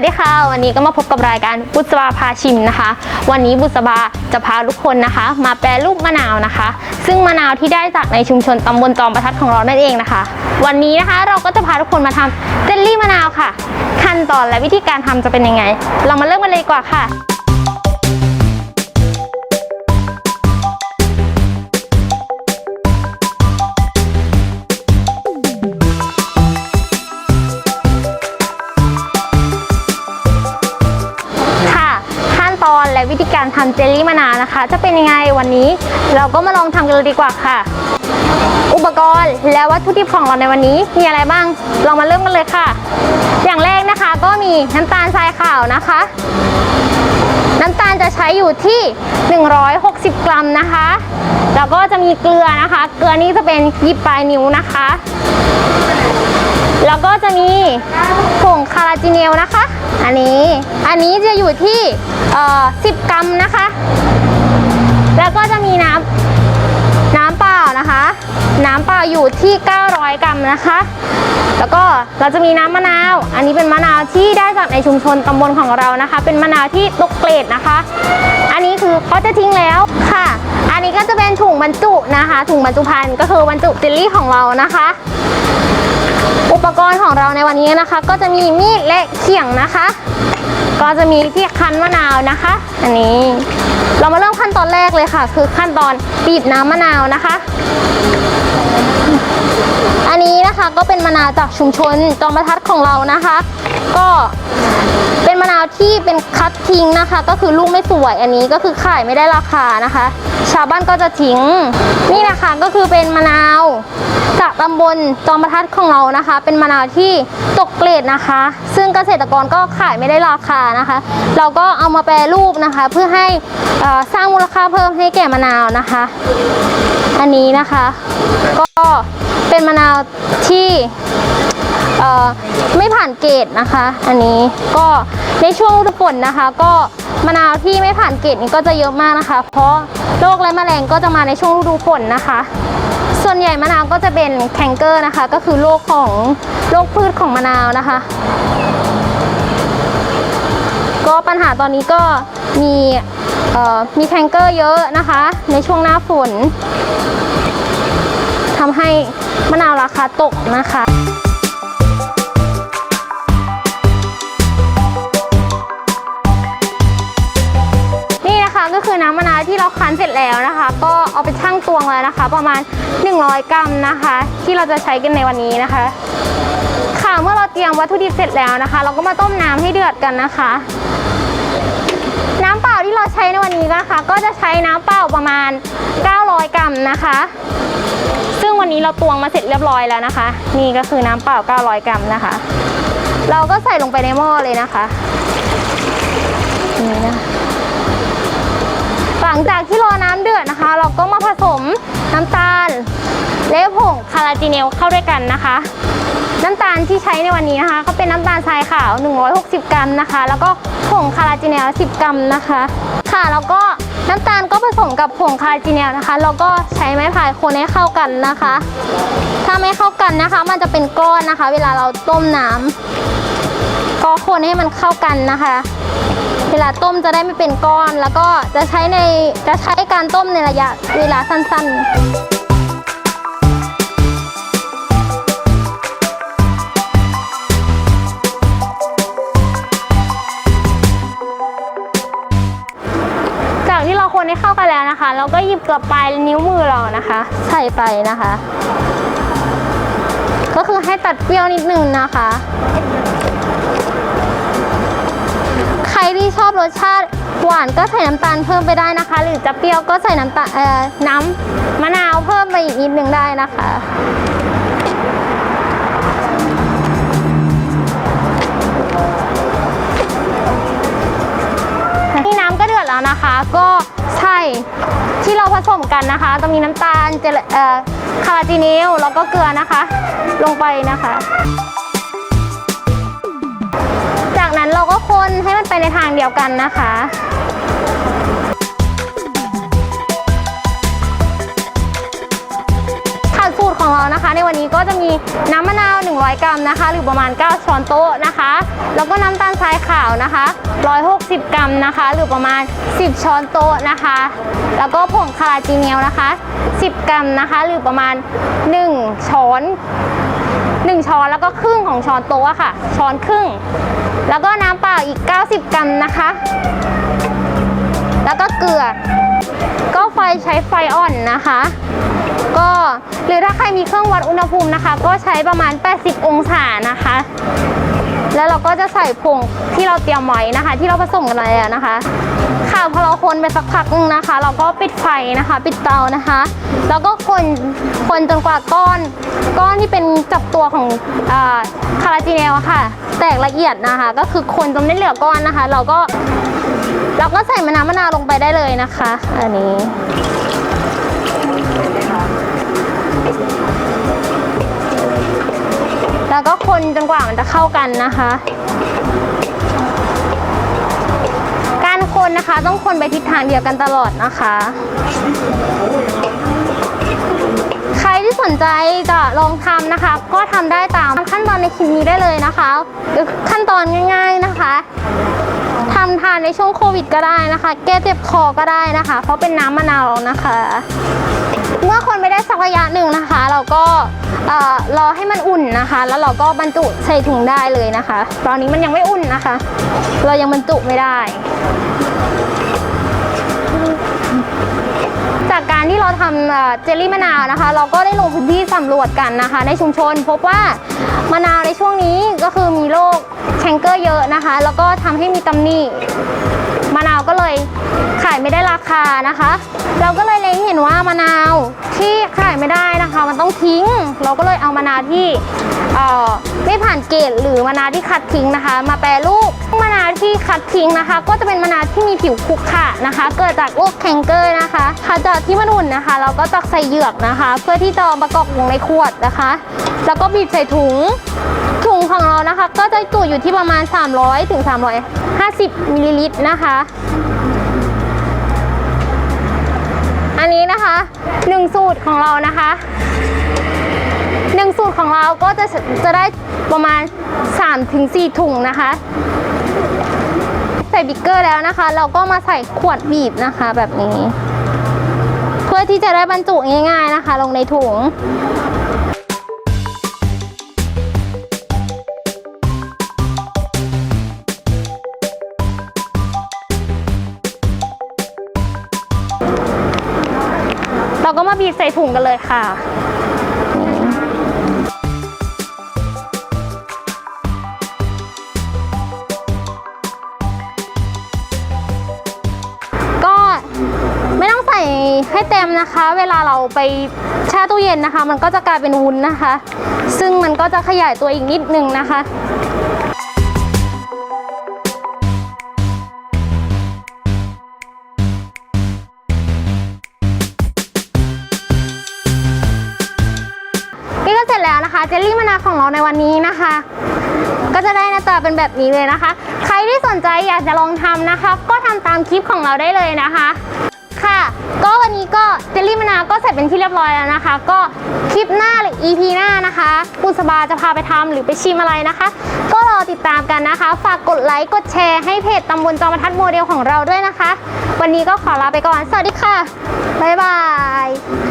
วัสดีค่ะ วันนี้ก็มาพบกับรายการบุษบาพาชิมนะคะ วันนี้บุษบาจะพาทุกคนนะคะ มาแปรรูปมะนาวนะคะ ซึ่งมะนาวที่ได้จากในชุมชนตำบลจอมประทัดของเรานั่นเองนะคะ วันนี้นะคะเราก็จะพาทุกคนมาทำเจลลี่มะนาวค่ะ ขั้นตอนและวิธีการทำจะเป็นยังไง เรามาเริ่มกันเลยดีกว่าค่ะ ทำเจลลี่มะนาวนะคะ จะเป็นยังไงวันนี้ เราก็มาลองทำกันเลยดีกว่าค่ะ อุปกรณ์และวัตถุดิบของเราในวันนี้มีอะไรบ้างเรามาเริ่มกันเลยค่ะ อย่างแรกนะคะก็มีน้ำตาลทรายขาวนะคะ น้ำตาลจะใช้อยู่ที่ 160 กรัมนะคะ แล้วก็จะมีเกลือนะคะ เกลือนี้จะเป็นยิบปลายนิ้วนะคะ แล้วก็จะมีผงคาราจิเนลนะคะ อันนี้ อันนี้จะอยู่ที่เอ่อ10 กรัมนะคะ แล้วก็จะมีน้ำน้ำเปล่านะคะ น้ำเปล่าอยู่ที่ 900 กรัมนะคะ แล้วก็เราจะมีน้ำมะนาว อันนี้เป็นมะนาวที่ได้จากในชุมชนตำบลของเรานะคะ เป็นมะนาวที่ตกเกรดนะคะ อันนี้คือเขาจะทิ้งแล้วค่ะ อันนี้ก็จะเป็นถุงบรรจุนะคะ ถุงบรรจุภัณฑ์ก็คือบรรจุเจลลี่ของเรานะคะ อุปกรณ์ของเราในวันนี้นะคะ ก็จะมีมีดและเขียงนะคะ ก็จะมีที่คั้นมะนาวนะคะ อันนี้ เรามาเริ่มขั้นตอนแรกเลยค่ะ คือขั้นตอนบีบน้ำมะนาวนะคะ อันนี้นะคะก็เป็นมะนาวจากชุมชนจอมประทัดของเรานะคะ ก็เป็นมะนาวที่เป็นคัดทิ้งนะคะ ก็คือลูกไม่สวยอันนี้ก็คือขายไม่ได้ราคานะคะ ชาวบ้านก็จะทิ้งนี่นะคะก็คือเป็นมะนาว จากตำบลจอมประทัดของเรานะคะ เป็นมะนาวที่ตกเกรดนะคะ ซึ่งเกษตรกรก็ขายไม่ได้ราคานะคะ เราก็เอามาแปรรูปนะคะ เพื่อให้สร้างมูลค่าเพิ่มให้แก่มะนาวนะคะ อันนี้นะคะ ก็เป็นมะนาวที่ไม่ผ่านเกรดนะคะ อันนี้ก็ในช่วงฤดูฝนนะคะ ก็มะนาวที่ไม่ผ่านเกรดนี้ก็จะเยอะมากนะคะ เพราะโรคและแมลงก็จะมาในช่วงฤดูฝนนะคะ ส่วนใหญ่มะนาวก็จะเป็นแคนเกอร์นะคะ ก็คือโรคของโรคพืชของมะนาวนะคะ ก็ปัญหาตอนนี้ก็มีมีแคนเกอร์เยอะนะคะ ในช่วงหน้าฝนทำให้มะนาวราคาตกนะคะ ก็คือน้ำมะนาวที่เราคั้นเสร็จแล้วนะคะ ก็เอาไปชั่งตวงแล้วนะคะ ประมาณ 100 กรัมนะคะ ที่เราจะใช้กันในวันนี้นะคะ ค่ะเมื่อเราเตรียมวัตถุดิบเสร็จแล้วนะคะ เราก็มาต้มน้ำให้เดือดกันนะคะ น้ำเปล่าที่เราใช้ในวันนี้นะคะ ก็จะใช้น้ำเปล่าประมาณ 900 กรัมนะคะ ซึ่งวันนี้เราตวงมาเสร็จเรียบร้อยแล้วนะคะ นี่ก็คือน้ำเปล่า 900 กรัมนะคะ เราก็ใส่ลงไปในหม้อเลยนะคะนี่นะ ลังจากที่รอน้ำเดือดนะคะ เราก็มาผสมน้ำตาล และผงคาราจิเนลเข้าด้วยกันนะคะ น้ำตาลที่ใช้ในวันนี้นะคะก็เป็นน้ำตาลทรายขาว 160 กรัมนะคะ แล้วก็ผงคาราจิเนล 10 กรัมนะคะ ค่ะแล้วก็น้ำตาลก็ผสมกับผงคาราจิเนลนะคะแล้วก็ใช้ไม้พายคนให้เข้ากันนะคะ ถ้าไม่เข้ากันนะคะ มันจะเป็นก้อนนะคะ เวลาเราต้มน้ำก็คนให้มันเข้ากันนะคะ เวลาต้มจะได้ไม่เป็นก้อน แล้วก็จะใช้ในจะใช้การต้มในระยะเวลาสั้นๆจากที่เราคนให้เข้ากันแล้วนะคะ เราก็หยิบกลือปลายนิ้วมือเรานะคะ ใส่ไปนะคะ ก็คือให้ตัดเปรี้ยวนิดนึงนะคะ ที่ชอบรสชาติหวานก็ใส่น้ำตาลเพิ่มไปได้นะคะ หรือจะเปรี้ยวก็ใส่น้ำตาลเอ่อน้ำมะนาวเพิ่มไปอีกนิดนึงได้นะคะนี่น้ำก็เดือดแล้วนะคะ ก็ใช่ที่เราผสมกันนะคะจะมีน้ำตาลเจลคาราจิเนลแล้วก็เกลือนะคะ ลงไปนะคะ นั้นเราก็คนให้มันไปในทางเดียวกันนะคะค่ะสูตรของเรานะคะ ในวันนี้ก็จะมีน้ำมะนาว 100 กรัมนะคะ หรือประมาณ 9 ช้อนโต๊ะนะคะ แล้วก็น้ำตาลทรายขาวนะคะ 160 กรัมนะคะ หรือประมาณ 10 ช้อนโต๊ะนะคะ แล้วก็ผงคาราจีเนียลนะคะ 10 กรัมนะคะ หรือประมาณ 1 ช้อน 1 ช้อนแล้วก็ครึ่งของช้อนโต๊ะค่ะ ช้อนครึ่ง แล้วก็น้ำเปล่าอีก 90 กรัมนะคะ แล้วก็เกลือ ก็ไฟใช้ไฟอ่อนนะคะ ก็หรือถ้าใครมีเครื่องวัดอุณหภูมินะคะ ก็ใช้ประมาณ 80 องศานะคะ แล้วเราก็จะใส่ผงที่เราเตรียมไว้นะคะ ที่เราผสมกันไว้แล้วนะคะค่ะ คนไปสักพักนึงนะคะ เราก็ปิดไฟนะคะ ปิดเตานะคะ แล้วก็คนคนจนกว่าก้อน ก้อนที่เป็นจับตัวของอคาราจีเนลอะค่ะ แตกละเอียดนะคะ ก็คือคนจนไม่เหลือก้อนนะคะ เราก็เราก็ใส่มะนาวมะนาวลงไปได้เลยนะคะ อันนี้แล้วก็คนจนกว่ามันจะเข้ากันนะคะ คนนะคะ ต้องคนไปทิศทางเดียวกันตลอดนะคะ ใครที่สนใจจะลองทำนะคะ ก็ทำได้ตามขั้นตอนในคลิปนี้ได้เลยนะคะขั้นตอนง่าย ๆนะคะทำทานในช่วงโควิดก็ได้นะคะ แก้เจ็บคอก็ได้นะคะ เพราะเป็นน้ำมะนาวนะคะ เมื่อคนไปได้สักระยะหนึ่งนะคะ เราก็เอ่อรอให้มันอุ่นนะคะ แล้วเราก็บรรจุใส่ถุงได้เลยนะคะ ตอนนี้มันยังไม่อุ่นนะคะ เรายังบรรจุไม่ได้ จากการที่เราทำเจลลี่มะนาวนะคะ เราก็ได้ลงพื้นที่สำรวจกันนะคะ ในชุมชนพบว่ามะนาวในช่วงนี้ก็คือมีโรคแคนเกอร์เยอะนะคะ แล้วก็ทำให้มีตำหนิมะนาวก็เลยขายไม่ได้ราคานะคะ เราก็เลยเล็งเห็นว่ามะนาวที่ขายไม่ได้นะคะ มันต้องทิ้ง เราก็เลยเอามะนาวที่ ไม่ผ่านเกณฑ์หรือมะนาวที่คัดทิ้งนะคะ มาแปรรูปมะนาวที่คัดทิ้งนะคะ ก็จะเป็นมะนาวที่มีผิวขรุขระนะคะ เกิดจากโรคแคนเกอร์นะคะหลังจากที่มันอุ่นนะคะ เราก็ตักใส่เหยือกนะคะ เพื่อที่จะประกอบลงในขวดนะคะ แล้วก็บีบใส่ถุงถุงของเรานะคะ ก็จะจุอยู่ที่ประมาณ 300ถึง350มิลลิลิตรนะคะอันนี้นะคะหนึ่งสูตรของเรานะคะ หนึ่งสูตรของเราก็จะจะได้ประมาณ 3-4 ถุงนะคะ ใส่บิกเกอร์แล้วนะคะ เราก็มาใส่ขวดบีบนะคะแบบนี้ เพื่อที่จะได้บรรจุง่าย ๆนะคะ ลงในถุงเราก็มาบีบใส่ถุงกันเลยค่ะ ให้เต็มนะคะ เวลาเราไปแช่ตู้เย็นนะคะ มันก็จะกลายเป็นวุ้นนะคะ ซึ่งมันก็จะขยายตัวอีกนิดนึงนะคะนี่ก็เสร็จแล้วนะคะ เจลลี่มะนาวของเราในวันนี้นะคะ ก็จะได้หน้าตาเป็นแบบนี้เลยนะคะ ใครที่สนใจอยากจะลองทำนะคะ ก็ทำตามคลิปของเราได้เลยนะคะค่ะ ก็วันนี้ก็เจลลี่มะนาวก็เสร็จเป็นที่เรียบร้อยแล้วนะคะ ก็คลิปหน้าหรือ EP หน้านะคะคุณสบาจะพาไปทำหรือไปชิมอะไรนะคะ ก็รอติดตามกันนะคะ ฝากกดไลค์กดแชร์ให้เพจตำบลจอมทัดโมเดลของเราด้วยนะคะ วันนี้ก็ขอลาไปก่อน สวัสดีค่ะ บ๊ายบาย